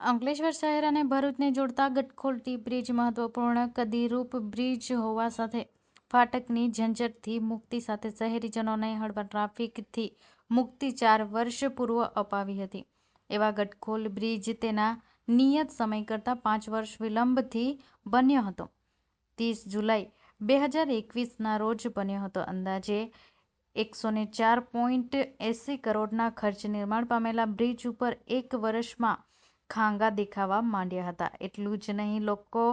અંકલેશ્વર શહેર અને ભરૂચને જોડતા ગટખોલ ટી બ્રિજ મહત્વપૂર્ણ કદીરૂપ બ્રિજ હોવા સાથે ફાટકની ઝંઝટથી મુક્તિ સાથે શહેરીજનોને હળવા ટ્રાફિકથી મુક્તિ ચાર વર્ષ પૂર્વ અપાવી હતી. એવા ગટખોલ બ્રિજ તેના નિયત સમય કરતાં પાંચ વર્ષ વિલંબથી બન્યો હતો. ત્રીસ જુલાઈ બે હજાર એકવીસના રોજ બન્યો હતો. અંદાજે એકસોને ચાર પોઈન્ટ એંસી કરોડના ખર્ચ નિર્માણ પામેલા બ્રિજ ઉપર એક વર્ષમાં ખાંગા દેખાવા માંડ્યા હતા. એટલું જ નહીં, લોકો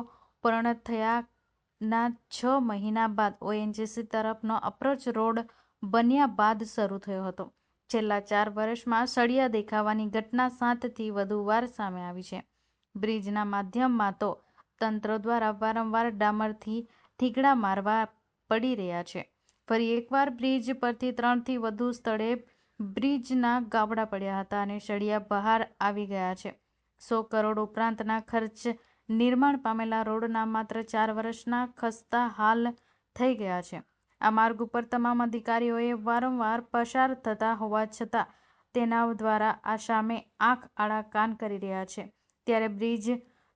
લોકાર્પણ થયાના છ મહિના બાદ ઓએનજીસી તરફનો અપ્રોચ રોડ બન્યા બાદ શરૂ થયો હતો. છેલ્લા ચાર વર્ષમાં સળિયા દેખાવાની ઘટના સાતથી વધુ વાર સામે આવી છે. બ્રિજના માધ્યમમાં તો તંત્ર દ્વારા વારંવાર ડામરથી ઠીકડા મારવા પડી રહ્યા છે. ફરી એકવાર બ્રિજ પરથી ત્રણથી વધુ સ્થળે બ્રિજના ગાબડા પડ્યા હતા અને સળિયા બહાર આવી ગયા છે. સો કરોડ ઉપરાંતના ખર્ચ નિર્માણ પામેલા રોડના માત્ર ચાર વર્ષના ખસ્તા હાલ થઈ ગયા છે. આ માર્ગ ઉપર તમામ અધિકારીઓએ વારંવાર પસાર થતા હોવા છતાં તેના દ્વારા આ સામે આંખ આડા કાન કરી રહ્યા છે. ત્યારે બ્રિજ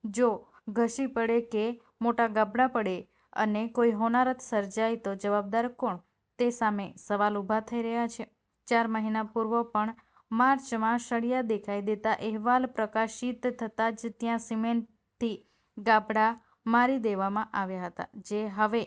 જો ઘસી પડે કે મોટા ગાબડા પડે અને કોઈ હોનારત સર્જાય તો જવાબદાર કોણ? તે સામે સવાલ ઊભા થઈ રહ્યા છે. ચાર મહિના પૂર્વ પણ માર્ચમાં સળિયા દેખાઈ દેતા અહેવાલ પ્રકાશિત થતાં જ ત્યાં સિમેન્ટથી ગાબડા મારી દેવામાં આવ્યા હતા, જે હવે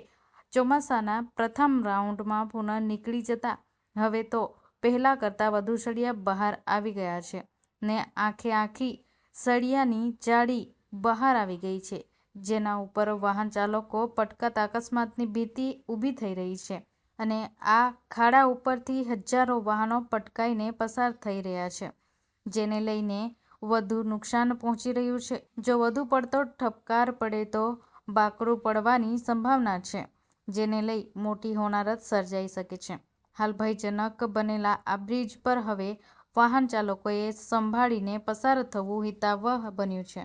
ચોમાસાના પ્રથમ રાઉન્ડમાં પુનઃ નીકળી જતા હવે તો પહેલા કરતાં વધુ સળિયા બહાર આવી ગયા છે ને આખે આખી સળિયાની જાળી બહાર આવી ગઈ છે, જેના ઉપર વાહનચાલકો પટકાતા અકસ્માતની ભીતિ ઊભી થઈ રહી છે. અને આ ખાડા ઉપરથી હજારો વાહનો પટકાઈને પસાર થઈ રહ્યા છે, જેને લઈને વધુ નુકસાન પહોંચી રહ્યું છે. જો વધુ પડતો ઠપકાર પડે તો બાકડું પડવાની સંભાવના છે, જેને લઈ મોટી હોનારત સર્જાઈ શકે છે. હાલ ભયજનક બનેલા આ બ્રિજ પર હવે વાહન ચાલકોએ સંભાળીને પસાર થવું હિતાવહ બન્યું છે.